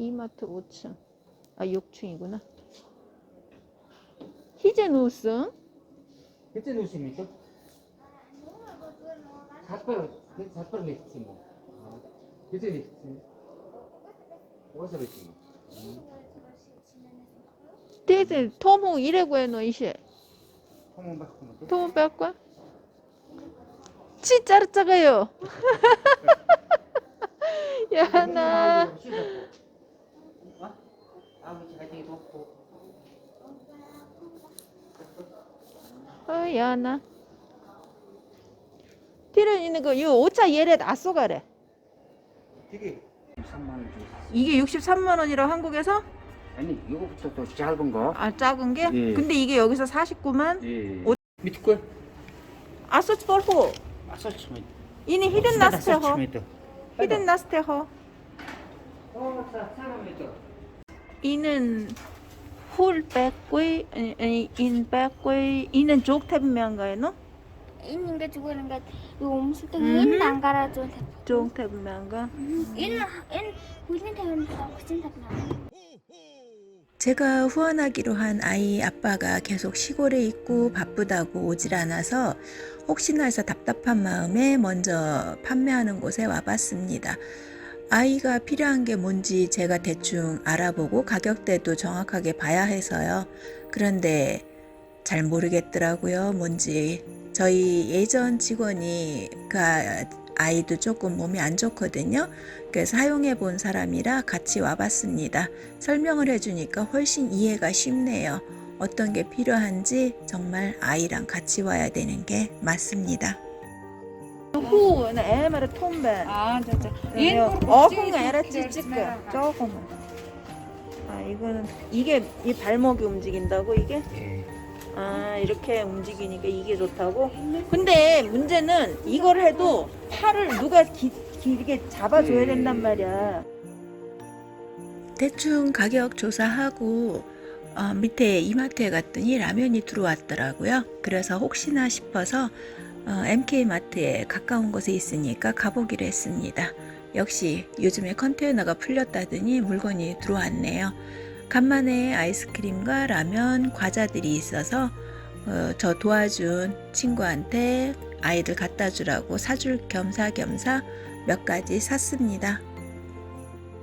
이마트 5층. 아, 6층이구나. 히제누스? 그때 놓으십니까? 사퍼, 사퍼 냈지 뭐. 그때 냈지. 어디서 냈지 뭐. 데데 토모 이래고에 너 이시. 한번 바꾸면 돼. 토모 뺄까? 진짜로 작아요. 야, 나. 어? 아버지 가지고 놓고. 어, 야, 나. 필요 있는 거, 이 오차 예래 낯쏘 가래. 되게 3만 원 줘. 이게 63만 원이라 한국에서? 아니 이거부터 또 짧은 거. 아, 작은 게? 예. 근데 이게 여기서 49만? 예. 오- 밑에 거. 아소치 뻘호. 아서치면. 이니 히든 나스테허. 히든. 나스테허. 어, 사, 사람이죠. 이는 훌 백구이 인 백구이 이는 족탭면가에노 있는 게 주고 있는 게 이거 음식 때문에 안 갈아줘. 족탭면가. 인인 우진 대원이다 제가 후원하기로 한 아이 아빠가 계속 시골에 있고 바쁘다고 오질 않아서 혹시나 해서 답답한 마음에 먼저 판매하는 곳에 와봤습니다. 아이가 필요한 게 뭔지 제가 대충 알아보고 가격대도 정확하게 봐야 해서요. 그런데 잘 모르겠더라고요. 뭔지. 저희 예전 직원이 그 아- 아이도 조금 몸이 안 좋거든요. 그래서 사용해 본 사람이라 같이 와봤습니다. 설명을 해주니까 훨씬 이해가 쉽네요. 어떤 게 필요한지 정말 아이랑 같이 와야 되는 게 맞습니다. 후 에마르 톰베 아, 저, 저. 어흥 에라 찌 찌끄 조금만 아 이거는 이게 이 발목이 움직인다고 이게? 예. 아 이렇게 움직이니까 이게 좋다고? 근데 문제는 이걸 해도 팔을 누가 기, 길게 잡아줘야 된단 말이야 대충 가격 조사하고 어, 밑에 이마트에 갔더니 라면이 들어왔더라고요. 그래서 혹시나 싶어서 어, MK마트에 가까운 곳에 있으니까 가보기로 했습니다. 역시 요즘에 컨테이너가 풀렸다더니 물건이 들어왔네요. 간만에 아이스크림과 라면, 과자들이 있어서 어, 저 도와준 친구한테 아이들 갖다 주라고 사줄 겸사겸사 몇 가지 샀습니다.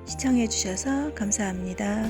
시청해 주셔서 감사합니다.